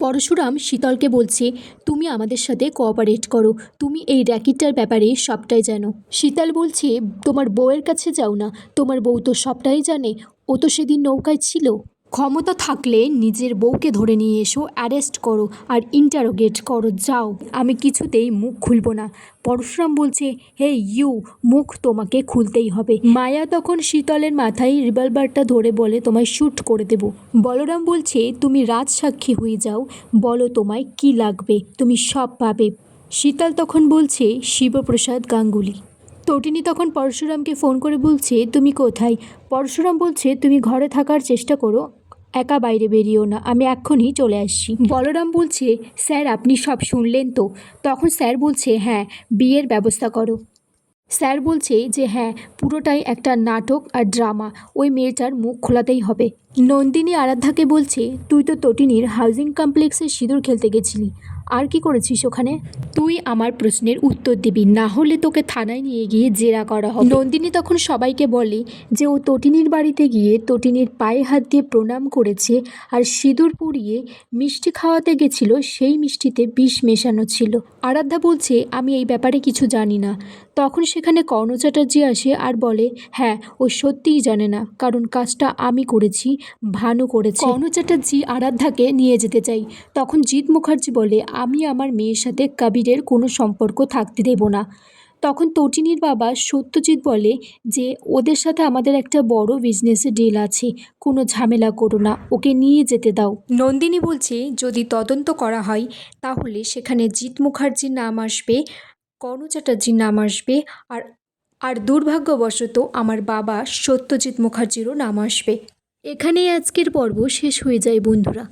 পরশুরাম শীতলকে বলছে, তুমি আমাদের সাথে কোঅপারেট করো। তুমি এই র্যাকেটটার ব্যাপারে সবটাই জানো। শীতল বলছে, তোমার বউয়ের কাছে যাও না। তোমার বউ তো সবটাই জানে। ও তো সেদিন নৌকায় ছিল। ক্ষমতা থাকলে নিজের বউকে ধরে নিয়ে এসো, অ্যারেস্ট করো আর ইন্টারোগেট করো, যাও। আমি কিছুতেই মুখ খুলবো না। পরশুরাম বলছে, হে ইউ, মুখ তোমাকে খুলতেই হবে। মায়া তখন শীতলের মাথায় রিভলভারটা ধরে বলে, তোমায় শ্যুট করে দেব। বলরাম বলছে, তুমি রাজসাক্ষী হয়ে যাও। বলো তোমায় কি লাগবে? তুমি সব পাবে। শীতল তখন বলছে, শিবপ্রসাদ গাঙ্গুলি। তটিনী তখন পরশুরামকে ফোন করে বলছে, তুমি কোথায়? পরশুরাম বলছে, তুমি ঘরে থাকার চেষ্টা করো। একা বাইরে বেরিয়েও না, আমি এক্ষুনি চলে আসছি। বলরাম বলছে, স্যার, আপনি সব শুনলেন তো? তখন স্যার বলছে হ্যাঁ বিয়ের ব্যবস্থা করো। স্যার বলছে যে হ্যাঁ পুরোটাই একটা নাটক আর ড্রামা। ওই মেয়েটার মুখ খোলাতেই হবে। নন্দিনী আরাধ্যাকে বলছে তুই তো তটিনীর হাউজিং কমপ্লেক্সে সিঁদুর খেলতে গেছিলি। আর কি করেছিস ওখানে? তুই আমার প্রশ্নের উত্তর দিবি না হলে তোকে থানায় নিয়ে গিয়ে জেরা করা হবে। নন্দিনী তখন সবাইকে বলে যে ও তটিনীর বাড়িতে গিয়ে তটিনীর পায়ে হাত দিয়ে প্রণাম করেছে আর সিঁদুর পুড়িয়ে মিষ্টি খাওয়াতে গেছিল সেই মিষ্টিতে বিষ মেশানো ছিল। আরাধ্যা বলছে আমি এই ব্যাপারে কিছু জানি না। তখন সেখানে কর্ণ চ্যাটার্জি আসে আর বলে হ্যাঁ ও সত্যিই জানে না কারণ কাজটা আমি করেছি ভানু করেছে। কর্ণ চ্যাটার্জি আরাধ্যাকে নিয়ে যেতে চাই। তখন জিৎ মুখার্জি বলে আমি আমার মেয়ের সাথে কবিরের কোনো সম্পর্ক থাকতে দেব না। তখন তটিনীর বাবা সত্যজিৎ বলে যে ওদের সাথে আমাদের একটা বড় বিজনেসের ডিল আছে কোনো ঝামেলা করো না ওকে নিয়ে যেতে দাও। নন্দিনী বলছে যদি তদন্ত করা হয় তাহলে সেখানে জিৎ মুখার্জির নাম আসবে কর্ণ চ্যাটার্জির নাম আসবে আর আর দুর্ভাগ্যবশত আমার বাবা সত্যজিৎ মুখার্জিরও নাম আসবে। এখানেই আজকের পর্ব শেষ হয়ে যায় বন্ধুরা।